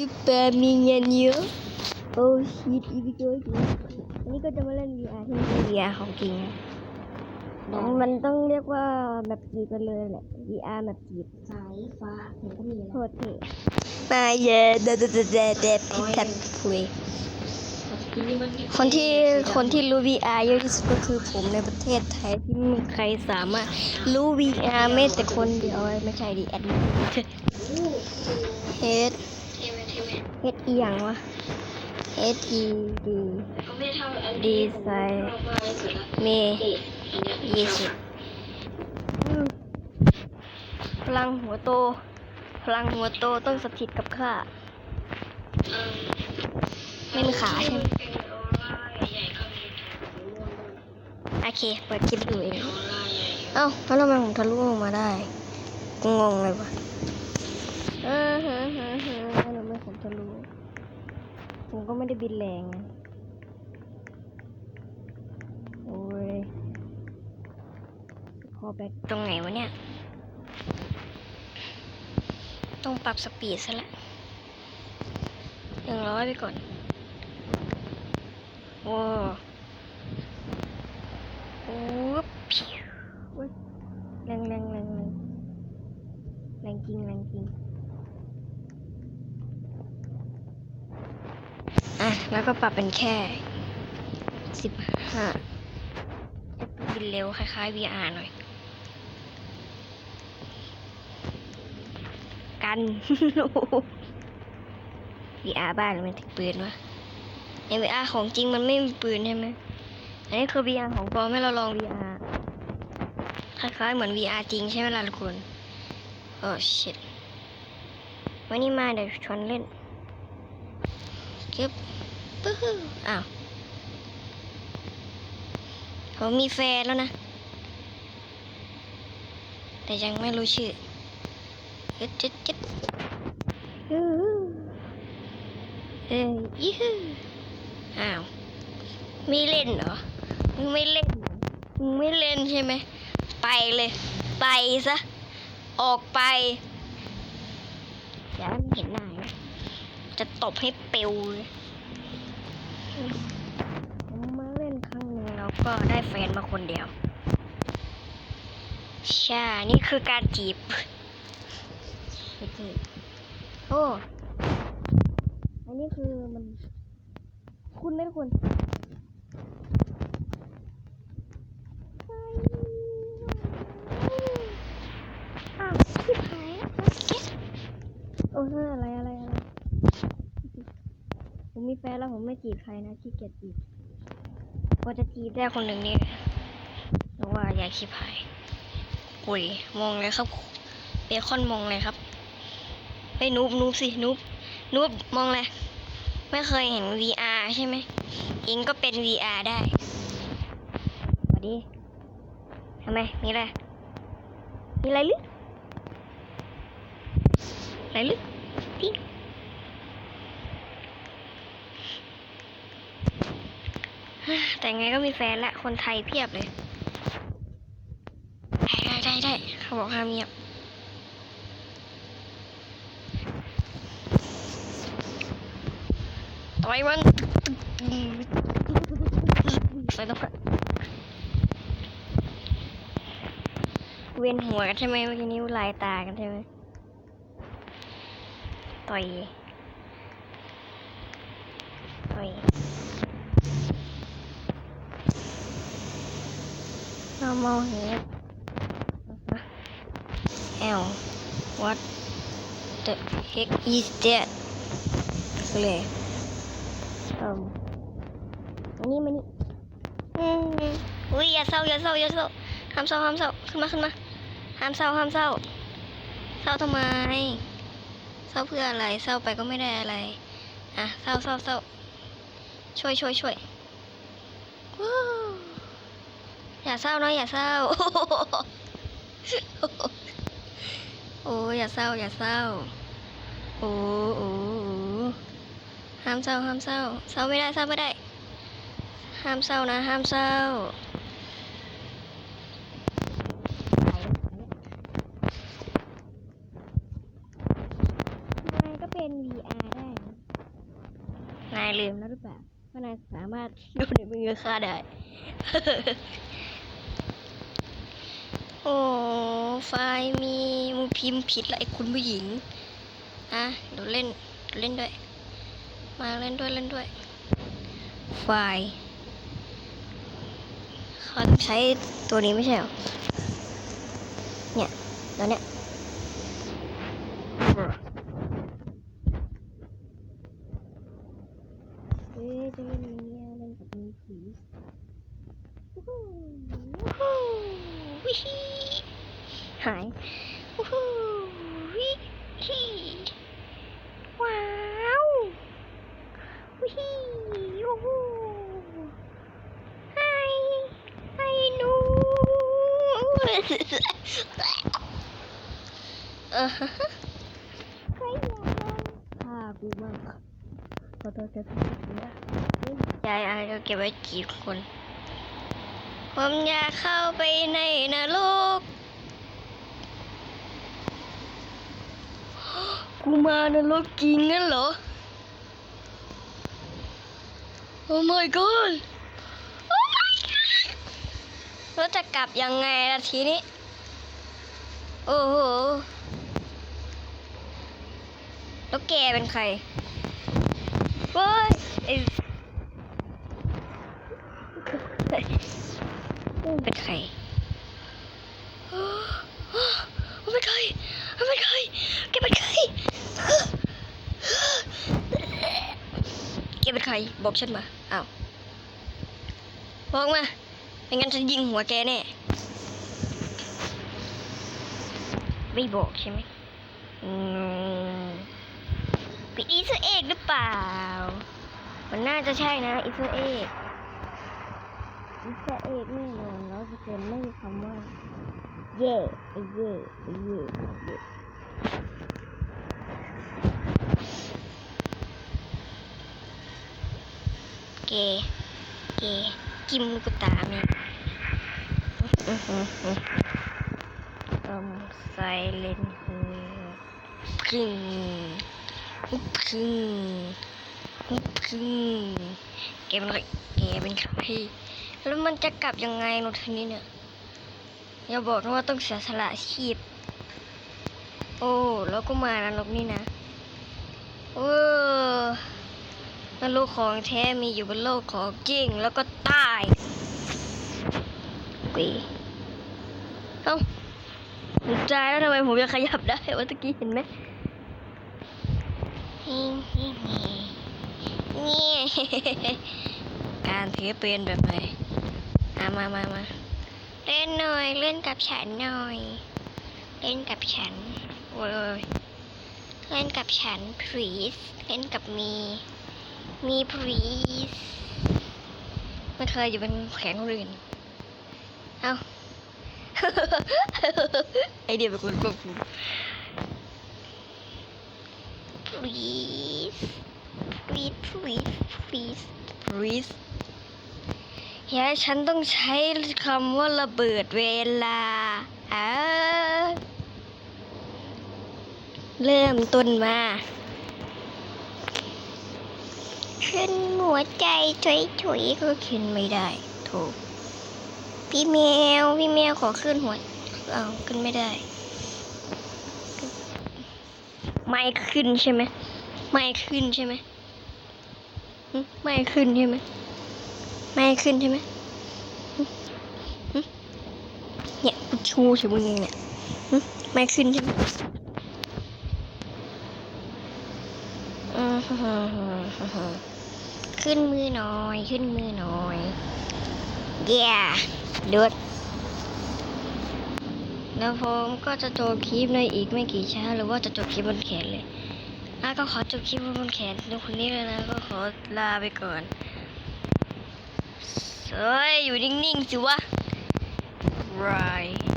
คือแปรมีเงินเยอะโอ้ชิตอีพิโกจริงอันนี้ก็จะมาเล่น VR ที่ไม่ใช่ VR ของจริงนะมันต้องเรียกว่าแบบจีบกันเลยแหละ VR แบบจีบสายฟ้าผมก็มีโคแล้วตรเท่มาเยอะเดเดเดเดเดพิทับพุยทีนี้มันคนที่คนที่รู้ VR เยอะที่สุดก็คือผมในประเทศไทยที่ไม่มีใครสามารถรู้ VR แม้แต่คนเดียวไม่ใช่ดิแอดมินเฮด เทมเทมเฮดอีหยังวะ H E D เขาไม่เท่าอันดีดีไซน์เมยี่สิบพลังหัวโต พลังหัวโตต้องสถิตกับข้า ไม่มีขาใช่ไหมโอเค เปิดคลิปดูเอง เอ้าแล้วทำไมผมทะลุออกมาได้ งงเลยวะ เออฮะฮะฮะแล้วทำไม่ผมทะลุผมก็ไม่ได้บินแรงโอ้ยพอไปตรงไหนวะเนี่ย ต้องปรับสปีดซะละหนึ่งร้อยไปก่อน โอ้โอ้พิวเว้ยแรงแรงแรงแรงแรงจริงแรงจริง อะ แล้วก็ปรับเป็นแค่สิบห้าบินเร็วคล้ายๆ VR หน่อย กัน VR บ้านมันถึงปืนวะใน VR ของจริงมันไม่มีปืนใช่ไหม อันนี้คือ VR ของปลอมให้เราลอง VR คล้ายๆ เหมือน VR จริงใช่ไหมล่ะทุกคนโอ้ shit วันนี้มาเดี๋ยวชวนเล่นเก็บ ปึ๊บอ้าวผมมีแฟนแล้วนะ แต่ยังไม่รู้ชื่อเจ็ดเจ็ดเจ็ดฮู้เอ้ยยี่ฮู้อ้าว ไม่เล่นเหรอ มึงไม่เล่น มึงไม่เล่นใช่ไหม ไปเลย ไปซะ ออกไปอย่าให้มันเห็นหน้าจะตบให้เปลวเลย ผมมาเล่นครั้งหนึ่งแล้วก็ได้แฟนมาคนเดียว ใช่ นี่คือการจีบไม่จีบโอ้ อันนี้คือมัน คุณไหมทุกคนอ้าวชิบหายแล้วเก็ตโอ้ยอะไรอะไรอะไร ผมมีแฟนแล้วผมไม่จีบใครนะขี้เกียจจีบพอจะจีบได้คนหนึ่งนี่หรือว่าอยากชิบหายโอ้ยมองเลยครับเบคอนมองเลยครับเฮ้ยนูบนูบสินูบนูบมองเลยไม่เคยเห็น VR ใช่ไหมเองก็เป็น VR ได้สวัสดีทำไมมีอะไรมีอะไรหรือะไรหรือติ๊ง แต่ไงก็มีแฟนละ คนไทยเพียบเลย ได้ได้ได้ไดเขาบอกห้ามเงียบต่อยมันใส่ต้องเวียนหัวกันใช่ไหมเมื่อกี้นิ้วลายตากันใช่ไหมต่อยต่อย normal head L what the heck is that คืออะไรอิ่มอันนี้มานี่อืมอุ้ยอย่าเศร้าอย่าเศร้าอย่าเศร้าห้ามเศร้าห้ามเศร้าขึ้นมาขึ้นมาห้ามเศร้าห้ามเศร้า เศร้าทำไม เศร้าเพื่ออะไร เศร้าไปก็ไม่ได้อะไร อะเศร้าเศร้าเศร้าช่วยช่วยช่วยวู้ อย่าเศร้านะอย่าเศร้า โอ้อย่าเศร้า อย่าเศร้าโอ้โอ้โอ้ห้ามเศร้าห้ามเศร้า เศร้าไม่ได้เศร้าไม่ได้ ห้ามเศร้านะ ห้ามเศร้ายังไงก็เป็น VR ได้ายลืมแล้วหรือเปล่าว่านายสามารถดูในมือข้าได้ โอ้ ไฟล์มีมูพิมพ์ผิดละไอ้คุณผู้หญิงอะเดี๋ยวเล่นเดี๋ยวเล่นด้วย มาเล่นด้วยเล่นด้วย ไฟล์เขาใช้ตัวนี้ไม่ใช่หรอเนี่ยตัวเนี้ย เฮ้ยจะเล่นนี้อะเล่นกับมีผีวู้ฮู้วู้ฮู้วิฮีหายวู้ฮู้วิฮีว้าววิฮีวู้ฮู้ไฮไฮหนู เออฮะใครอยากลองพากูบ้างขอโทษจะผิดนะยายอาจจะเก็บไว้กี่คน ผมอยากเข้าไปในนรกกูมานรกจริงงั้นเหรอโอ้ my god โอ้ my god แล้วจะกลับยังไงล่ะทีนี้ โอ้โห แล้วแกเป็นใครเฮ้ยไอ้มันเป็นใครมันเป็นใครมันเป็นใครแกเป็นใครแกเป็นใคร บอกฉันมา อ้าว บอกมา ไม่งั้นฉันยิงหัวแกแน่ไม่บอกใช่ไหมอืมเป็นอีสเอกหรือเปล่า มันน่าจะใช่นะอีสเอกอีสเอกแน่นอนร้อยเปอร์เซ็นต์ไม่มีคำว่า เย่เย่เย่ไอ้เย่เกเก กิมกุตามีอืมไซเลนฮูพึ่งพึ่งพึ่งแกเป็นใครแกมเป็นครแล้วมันจะกลับยังไงโนทีนี้เนี่ย อย่าบอกนะว่าต้องเสียสละชีพ โอ้ แล้วก็มานรกนี่นะ เออ นรกของแท้มีอยู่บนโลกของจริงแล้วก็ตายกุยเอ้าผมตายแล้วทำไมผมยังขยับได้วะตะกี้เห็นไหมนี่การถือปืนแบบไหนอามามามาเล่นหน่อย เล่นกับฉันหน่อย เล่นกับฉัน โอ้ยเล่นกับฉัน please เล่นกับมี มี please ไม่เคยอยู่เป็นแขนคนอื่น เอาไอเดียเป็นคนควบคุม please please please please please อย่าให้ฉันต้องใช้คำว่าระเบิดเวลาอ่าเริ่มต้นมา ขึ้นหัวใจถุยๆก็ขึ้นไม่ได้ถูก พี่แมว พี่แมวขอขึ้นหัวเอาขึ้นไม่ได้ ไม่ขึ้นใช่ไหมไม่ขึ้นใช่ไหมไม่ขึ้นใช่ไหมไม่ขึ้นใช่ไหมเนี่ยกูชูใช่มึงเองเนี่ยไม่ขึ้นใช่ไหมอืมฮึฮึฮึฮึ ขึ้นมือหน่อย ขึ้นมือหน่อย เย้เดือดแล้วผมก็จะจบคลิปในอีกไม่กี่ช้าหรือว่าจะจบคลิปบนแขนเลยอะก็ขอจบคลิปบนแขนดูคนนี้เลยนะ ก็ขอลาไปก่อนเฮ้ย อยู่นิ่งๆสิวะ right